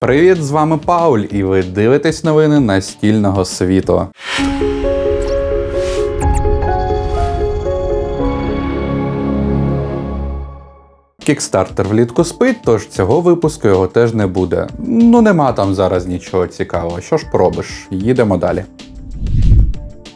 Привіт, з вами Пауль, і ви дивитесь новини настільного світу. Кікстартер влітку спить, тож цього випуску його теж не буде. Ну нема там зараз нічого цікавого. Що ж пробиш? Їдемо далі.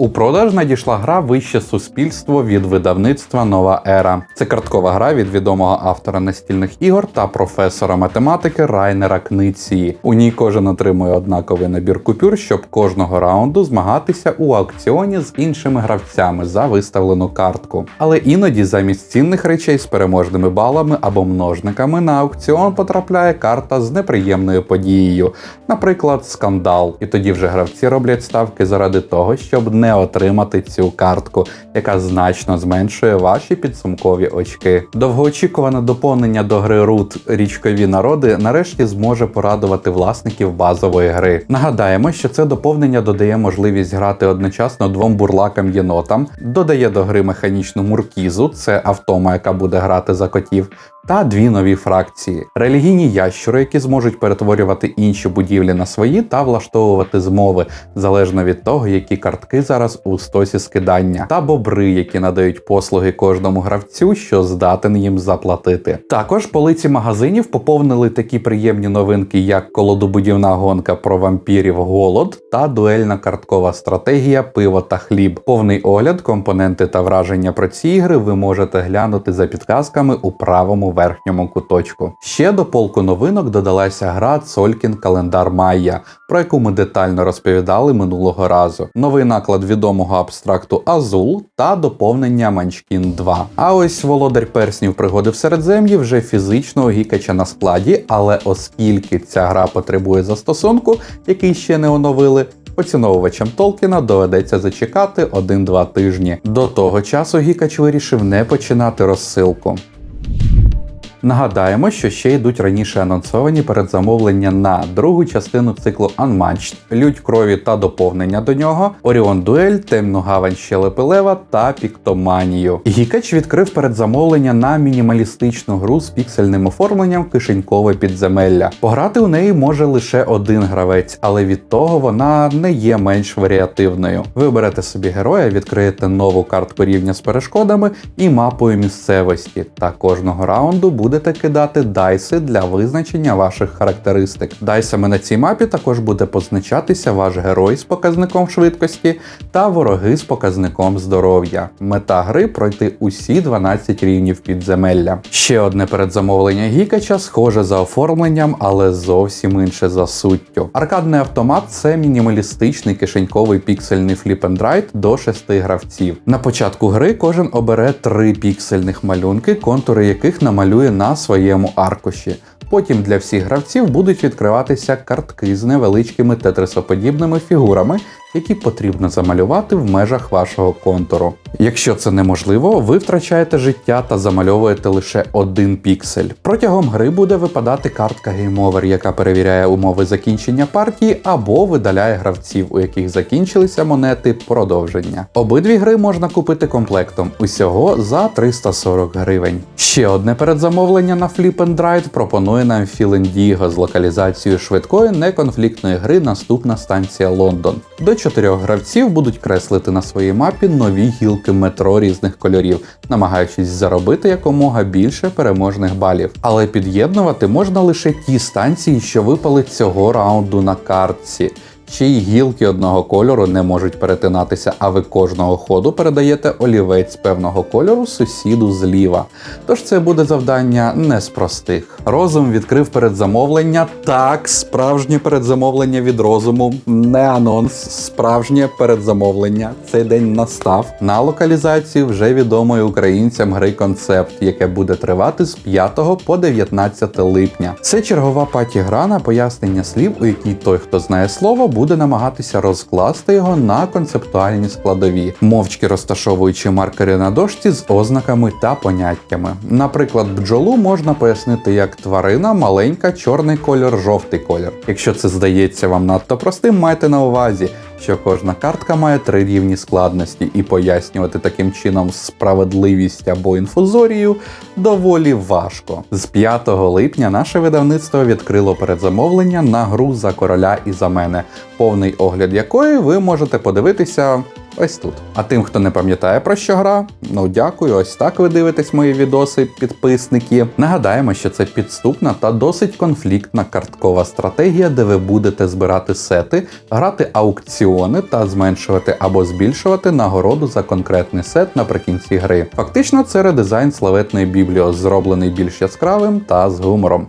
У продаж надійшла гра Вище суспільство від видавництва Нова Ера. Це карткова гра від відомого автора настільних ігор та професора математики Райнера Книції. У ній кожен отримує однаковий набір купюр, щоб кожного раунду змагатися у аукціоні з іншими гравцями за виставлену картку. Але іноді замість цінних речей з переможними балами або множниками на аукціон потрапляє карта з неприємною подією, наприклад, скандал. І тоді вже гравці роблять ставки заради того, щоб не отримати цю картку, яка значно зменшує ваші підсумкові очки. Довгоочікуване доповнення до гри Root річкові народи нарешті зможе порадувати власників базової гри. Нагадаємо, що це доповнення додає можливість грати одночасно двом бурлакам єнотам, додає до гри механічну муркізу, це автома, яка буде грати за котів. Та дві нові фракції: релігійні ящури, які зможуть перетворювати інші будівлі на свої та влаштовувати змови, залежно від того, які картки зараз у стосі скидання, та бобри, які надають послуги кожному гравцю, що здатен їм заплатити. Також полиці магазинів поповнили такі приємні новинки, як колодобудівна гонка про вампірів голод та дуельна карткова стратегія пиво та хліб. Повний огляд, компоненти та враження про ці ігри ви можете глянути за підказками у правому верхньому куточку. Ще до полку новинок додалася гра Цолькін Календар Майя, про яку ми детально розповідали минулого разу. Новий наклад відомого абстракту Азул та доповнення Манчкін 2. А ось володар перснів пригоди в середзем'ї вже фізично гікача на складі, але оскільки ця гра потребує застосунку, який ще не оновили. Поціновувачам Толкіна доведеться зачекати 1-2 тижні. До того часу Гікач вирішив не починати розсилку. Нагадаємо, що ще йдуть раніше анонсовані передзамовлення на другу частину циклу Unmatched, Лють крові та доповнення до нього, Оріон Дуель, Темну гавань Щелепилева та Піктоманію. Гікач відкрив передзамовлення на мінімалістичну гру з піксельним оформленням кишенькове підземелля. Пограти у неї може лише один гравець, але від того вона не є менш варіативною. Ви берете собі героя, відкриєте нову картку рівня з перешкодами і мапою місцевості, та кожного раунду буде будете кидати дайси для визначення ваших характеристик. Дайсами на цій мапі також буде позначатися ваш герой з показником швидкості та вороги з показником здоров'я. Мета гри пройти усі 12 рівнів підземелля. Ще одне передзамовлення гікача, схоже за оформленням, але зовсім інше за суттю. Аркадний автомат це мінімалістичний кишеньковий піксельний фліп-енд-райт до 6 гравців. На початку гри кожен обере три піксельних малюнки, контури яких намалює на своєму аркуші. Потім для всіх гравців будуть відкриватися картки з невеличкими тетрисоподібними фігурами, які потрібно замалювати в межах вашого контуру. Якщо це неможливо, ви втрачаєте життя та замальовуєте лише один піксель. Протягом гри буде випадати картка Game Over, яка перевіряє умови закінчення партії або видаляє гравців, у яких закінчилися монети продовження. Обидві гри можна купити комплектом усього за 340 гривень. Ще одне передзамовлення на Flip and Ride пропонує нам Філендіго з локалізацією швидкої неконфліктної гри Наступна станція Лондон. До чотирьох гравців будуть креслити на своїй мапі нові гілки метро різних кольорів, намагаючись заробити якомога більше переможних балів. Але під'єднувати можна лише ті станції, що випали цього раунду на картці. Й гілки одного кольору не можуть перетинатися, а ви кожного ходу передаєте олівець певного кольору сусіду зліва. Тож це буде завдання не з простих. Розум відкрив передзамовлення. Так, справжнє передзамовлення від розуму, не анонс, справжнє передзамовлення. Цей день настав на локалізацію вже відомої українцям гри концепт, яке буде тривати з 5 по 19 липня. Це чергова паті гра на пояснення слів, у якій той, хто знає слово, буде намагатися розкласти його на концептуальні складові, мовчки розташовуючи маркери на дошці з ознаками та поняттями. Наприклад, бджолу можна пояснити як тварина, маленька, чорний кольор, жовтий колір. Якщо це здається вам надто простим, майте на увазі. Що кожна картка має три рівні складності, і пояснювати таким чином справедливість або інфузорію доволі важко. З 5 липня наше видавництво відкрило передзамовлення на гру за короля і за мене, повний огляд якої ви можете подивитися. Ось тут. А тим, хто не пам'ятає про що гра, ну дякую, ось так ви дивитесь мої відоси, підписники. Нагадаємо, що це підступна та досить конфліктна карткова стратегія, де ви будете збирати сети, грати аукціони та зменшувати або збільшувати нагороду за конкретний сет наприкінці гри. Фактично, це редизайн славетної бібліо, зроблений більш яскравим та з гумором.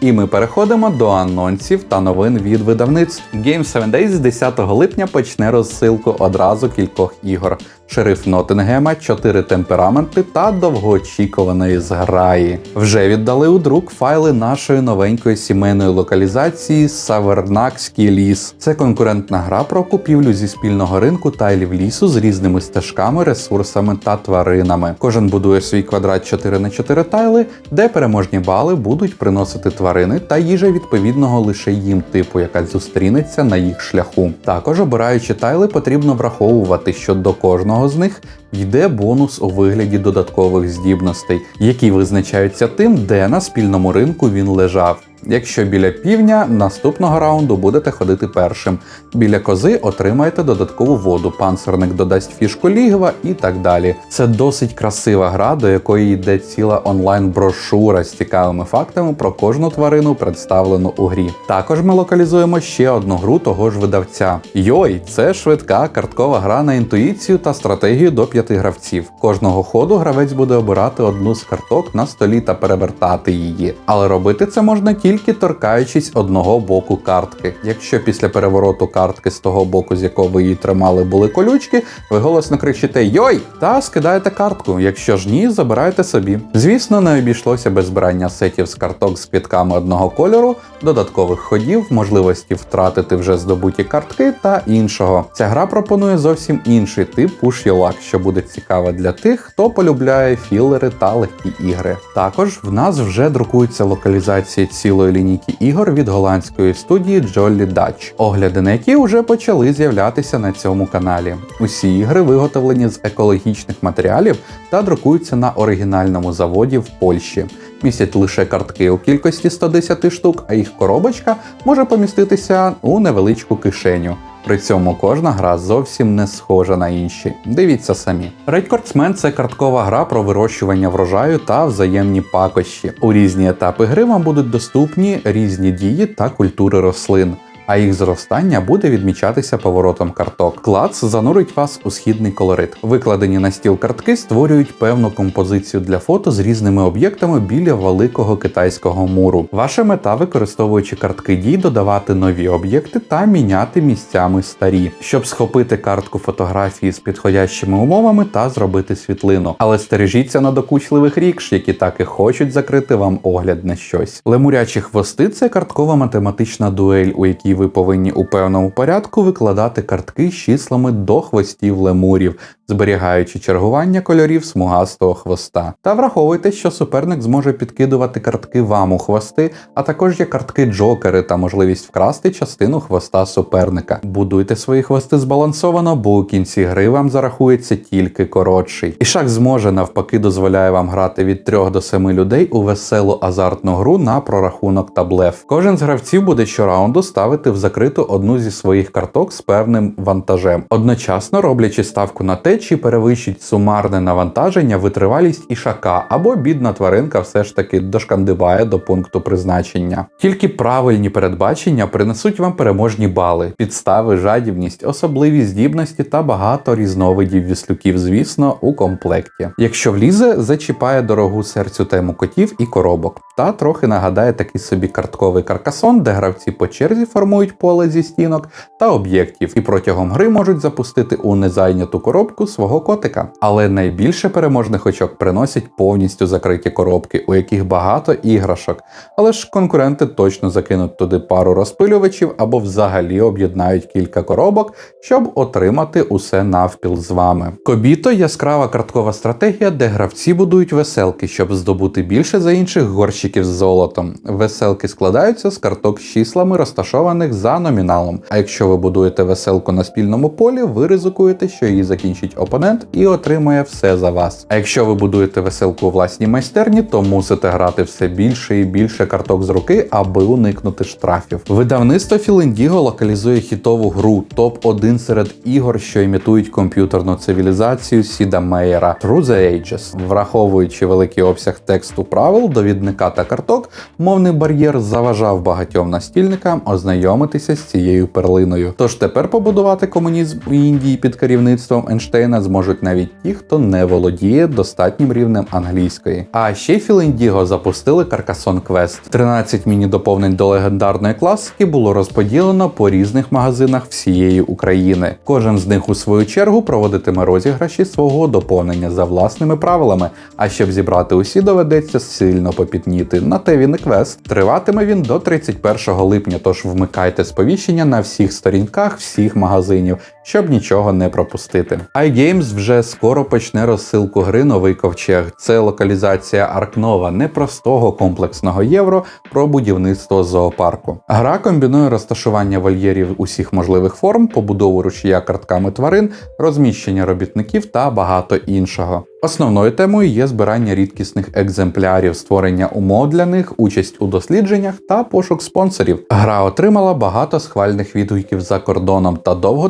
І ми переходимо до анонсів та новин від видавництв. Game 7 Days 10 липня почне розсилку одразу кількох ігор. Шериф Ноттингема, 4 темпераменти та довгоочікуваної зграї. Вже віддали у друк файли нашої новенької сімейної локалізації Савернакський ліс. Це конкурентна гра про купівлю зі спільного ринку тайлів лісу з різними стежками, ресурсами та тваринами. Кожен будує свій квадрат 4 на 4 тайли, де переможні бали будуть приносити тварини та їжа відповідного лише їм типу, яка зустрінеться на їх шляху. Також обираючи тайли, потрібно враховувати, що до кожного з них йде бонус у вигляді додаткових здібностей, які визначаються тим, де на спільному ринку він лежав. Якщо біля півня наступного раунду будете ходити першим. Біля кози отримаєте додаткову воду, панцерник додасть фішку лігва і так далі. Це досить красива гра, до якої йде ціла онлайн-брошура з цікавими фактами про кожну тварину, представлену у грі. Також ми локалізуємо ще одну гру того ж видавця. Йой, це швидка карткова гра на інтуїцію та стратегію до п'яти гравців. Кожного ходу гравець буде обирати одну з карток на столі та перевертати її. Але робити це можна тільки торкаючись одного боку картки. Якщо після перевороту картки з того боку, з якого ви її тримали, були колючки, ви голосно кричите Йой! та скидаєте картку. Якщо ж ні, забирайте собі. Звісно, не обійшлося без збирання сетів з карток з квітками одного кольору, додаткових ходів, можливості втратити вже здобуті картки та іншого. Ця гра пропонує зовсім інший тип luck, що буде цікаво для тих, хто полюбляє філери та легкі ігри. Також в нас вже друкуються локалізації цілої лінійки ігор від голландської студії Jolly Dutch, огляди на які вже почали з'являтися на цьому каналі. Усі ігри виготовлені з екологічних матеріалів та друкуються на оригінальному заводі в Польщі. Містять лише картки у кількості 110 штук, а їх коробочка може поміститися у невеличку кишеню. При цьому кожна гра зовсім не схожа на інші. Дивіться самі. Рейкордсмен це карткова гра про вирощування врожаю та взаємні пакощі. У різні етапи гри вам будуть доступні різні дії та культури рослин. А їх зростання буде відмічатися поворотом карток. Клац занурить вас у східний колорит. Викладені на стіл картки створюють певну композицію для фото з різними об'єктами біля великого китайського муру. Ваша мета, використовуючи картки дій, додавати нові об'єкти та міняти місцями старі, щоб схопити картку фотографії з підходящими умовами та зробити світлину. Але стережіться на докучливих рікш, які так і хочуть закрити вам огляд на щось. Лемурячі хвости це карткова математична дуель, у якій ви повинні у певному порядку викладати картки з числами до хвостів лемурів, зберігаючи чергування кольорів смугастого хвоста. Та враховуйте, що суперник зможе підкидувати картки вам у хвости, а також є картки джокери та можливість вкрасти частину хвоста суперника. Будуйте свої хвости збалансовано, бо у кінці гри вам зарахується тільки коротший. І шах зможе навпаки дозволяє вам грати від 3 до 7 людей у веселу азартну гру на прорахунок та блеф. Кожен з гравців буде щораунду ставити в закриту одну зі своїх карток з певним вантажем, одночасно роблячи ставку на те, чи перевищить сумарне навантаження, витривалість ішака, або бідна тваринка все ж таки дошкандибає до пункту призначення. Тільки правильні передбачення принесуть вам переможні бали, підстави, жадібність, особливі здібності та багато різновидів віслюків, звісно, у комплекті. Якщо влізе, зачіпає дорогу серцю тему котів і коробок, та трохи нагадає такий собі картковий каркасон, де гравці по черзі формують поле зі стінок та об'єктів, і протягом гри можуть запустити у незайняту коробку свого котика. Але найбільше переможних очок приносять повністю закриті коробки, у яких багато іграшок. Але ж конкуренти точно закинуть туди пару розпилювачів або взагалі об'єднають кілька коробок, щоб отримати усе навпіл з вами. Кобіто яскрава карткова стратегія, де гравці будують веселки, щоб здобути більше за інших горщиків з золотом. Веселки складаються з карток з числами, розташованих позиціях за номіналом. А якщо ви будуєте веселку на спільному полі, ви ризикуєте, що її закінчить опонент і отримує все за вас. А якщо ви будуєте веселку у власній майстерні, то мусите грати все більше і більше карток з руки, аби уникнути штрафів. Видавництво Філендіго локалізує хітову гру топ-1 серед ігор, що імітують комп'ютерну цивілізацію Сіда Мейера Through the Ages. Враховуючи великий обсяг тексту правил, довідника та карток, мовний бар'єр заважав багатьом настільникам ознайомитися з цією перлиною. Тож тепер побудувати комунізм у Індії під керівництвом Ейнштейна зможуть навіть ті, хто не володіє достатнім рівнем англійської. А ще Філендіго запустили Carcassonne Quest. 13 міні-доповнень до легендарної класики було розподілено по різних магазинах всієї України. Кожен з них у свою чергу проводитиме розіграші свого доповнення за власними правилами. А щоб зібрати усі, доведеться сильно попітніти. На те він і квест. Триватиме він до 31 липня, тож вмикайте сповіщення на всіх сторінках всіх магазинів, щоб нічого не пропустити. iGames вже скоро почне розсилку гри Новий ковчег. Це локалізація Аркнова, непростого комплексного євро про будівництво зоопарку. Гра комбінує розташування вольєрів усіх можливих форм, побудову ручія картками тварин, розміщення робітників та багато іншого. Основною темою є збирання рідкісних екземплярів, створення умов для них, участь у дослідженнях та пошук спонсорів. Гра отримала багато схвальних відгуків за кордоном та довго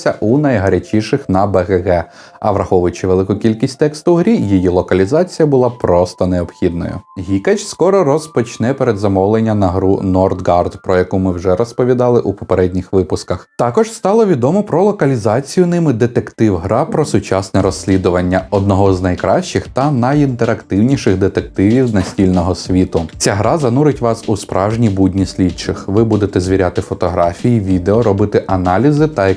трималася у найгарячіших на БГГ. А враховуючи велику кількість тексту у грі, її локалізація була просто необхідною. Гікач скоро розпочне передзамовлення на гру Nordgard, про яку ми вже розповідали у попередніх випусках. Також стало відомо про локалізацію ними детектив-гра про сучасне розслідування одного з найкращих та найінтерактивніших детективів настільного світу. Ця гра занурить вас у справжні будні слідчих. Ви будете звіряти фотографії, відео, робити аналізи та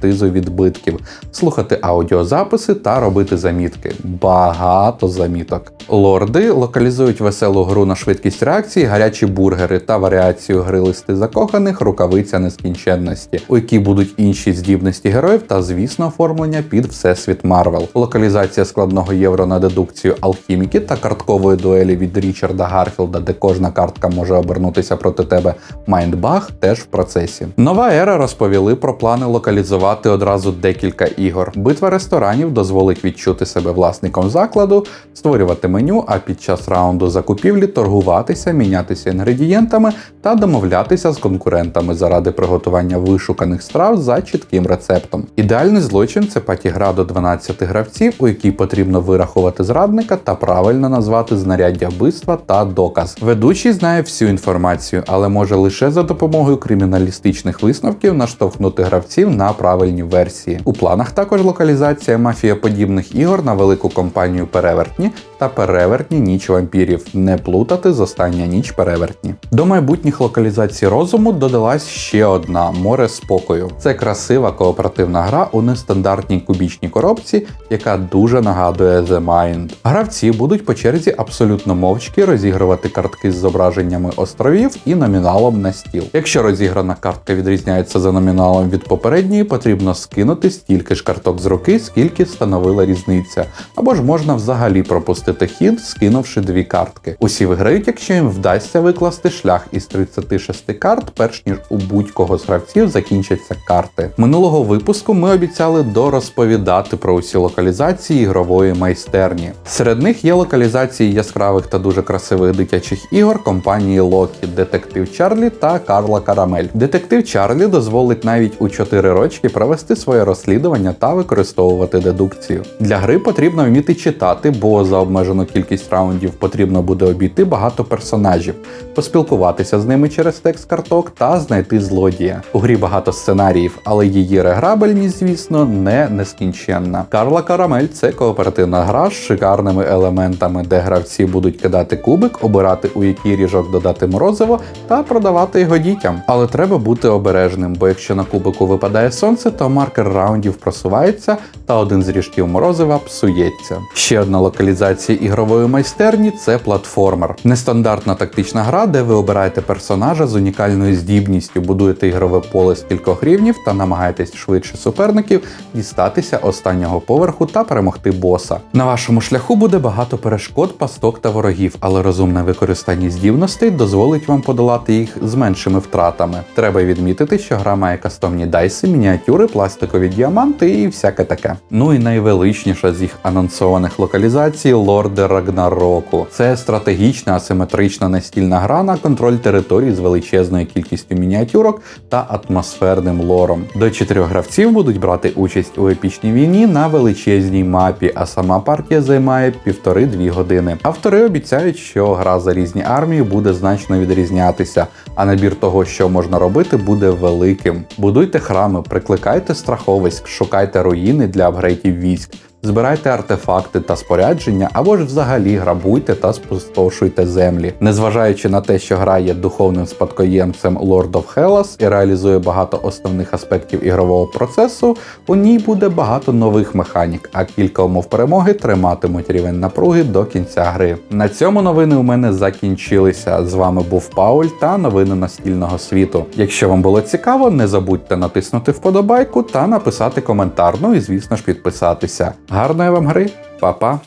експертизу відбитків, слухати аудіозаписи та робити замітки. Багато заміток. Лорди локалізують веселу гру на швидкість реакції, гарячі бургери та варіацію гри листи закоханих, рукавиця нескінченності, у якій будуть інші здібності героїв та, звісно, оформлення під всесвіт Марвел. Локалізація складного євро на дедукцію алхіміки та карткової дуелі від Річарда Гарфілда, де кожна картка може обернутися проти тебе. Майндбаг теж в процесі. Нова ера розповіли про плани локалізувати одразу декілька ігор. Битва ресторанів дозволить відчути себе власником закладу, створювати меню, а під час раунду закупівлі торгуватися, мінятися інгредієнтами та домовлятися з конкурентами заради приготування вишуканих страв за чітким рецептом. Ідеальний злочин це патігра до 12 гравців, у якій потрібно вирахувати зрадника та правильно назвати знаряддя вбивства та доказ. Ведучий знає всю інформацію, але може лише за допомогою криміналістичних висновків наштовхнути гравців на правильні версії. У планах також локалізація мафієподібних ігор на велику компанію перевертні та перевертні ніч вампірів. Не плутати з остання ніч перевертні. До майбутніх локалізацій розуму додалась ще одна море спокою. Це красива кооперативна гра у нестандартній кубічній коробці, яка дуже нагадує The Mind. Гравці будуть по черзі абсолютно мовчки розігрувати картки з зображеннями островів і номіналом на стіл. Якщо розіграна картка відрізняється за номіналом від попередньої, потрібно скинути стільки ж карток з руки, скільки становила різниця, або ж можна взагалі пропустити хід, скинувши дві картки. Усі виграють, якщо їм вдасться викласти шлях із 36 карт, перш ніж у будь-кого з гравців закінчаться карти. Минулого випуску ми обіцяли дорозповідати про усі локалізації ігрової майстерні. Серед них є локалізації яскравих та дуже красивих дитячих ігор компанії Локі, Детектив Чарлі та Карла Карамель. Детектив Чарлі дозволить навіть у 4 рочки провести своє розслідування та використовувати дедукцію. Для гри потрібно вміти читати, бо за обмежену кількість раундів потрібно буде обійти багато персонажів, поспілкуватися з ними через текст карток та знайти злодія. У грі багато сценаріїв, але її реграбельність, звісно, не нескінченна. Карла Карамель це кооперативна гра з шикарними елементами, де гравці будуть кидати кубик, обирати у який ріжок додати морозиво та продавати його дітям. Але треба бути обережним, бо якщо на кубику випадає сонце, то маркер раундів просувається, та один з ріжків морозива псується. Ще одна локалізація ігрової майстерні це платформер. Нестандартна тактична гра, де ви обираєте персонажа з унікальною здібністю, будуєте ігрове поле з кількох рівнів та намагаєтесь швидше суперників дістатися останнього поверху та перемогти боса. На вашому шляху буде багато перешкод, пасток та ворогів, але розумне використання здібностей дозволить вам подолати їх з меншими втратами. Треба відмітити, що гра має кастомні дайси, мініатюри, пластикові діаманти і всяке таке. Ну і найвеличніша з їх анонсованих локалізацій Лорди Рагнароку. Це стратегічна асиметрична настільна гра на контроль території з величезною кількістю мініатюрок та атмосферним лором. До чотирьох гравців будуть брати участь у епічній війні на величезній мапі, а сама партія займає півтори-дві години. Автори обіцяють, що гра за різні армії буде значно відрізнятися, а набір того, що можна робити, буде великим. Будуйте храми, прикликайте страховиськ, шукайте руїни для апгрейдів військ. Збирайте артефакти та спорядження, або ж взагалі грабуйте та спустошуйте землі. Незважаючи на те, що гра є духовним спадкоємцем Lord of Hellas і реалізує багато основних аспектів ігрового процесу, у ній буде багато нових механік, а кілька умов перемоги триматимуть рівень напруги до кінця гри. На цьому новини у мене закінчилися. З вами був Пауль та новини настільного світу. Якщо вам було цікаво, не забудьте натиснути вподобайку та написати коментар. Ну і звісно ж підписатися. Гарної вам гри, Па-па!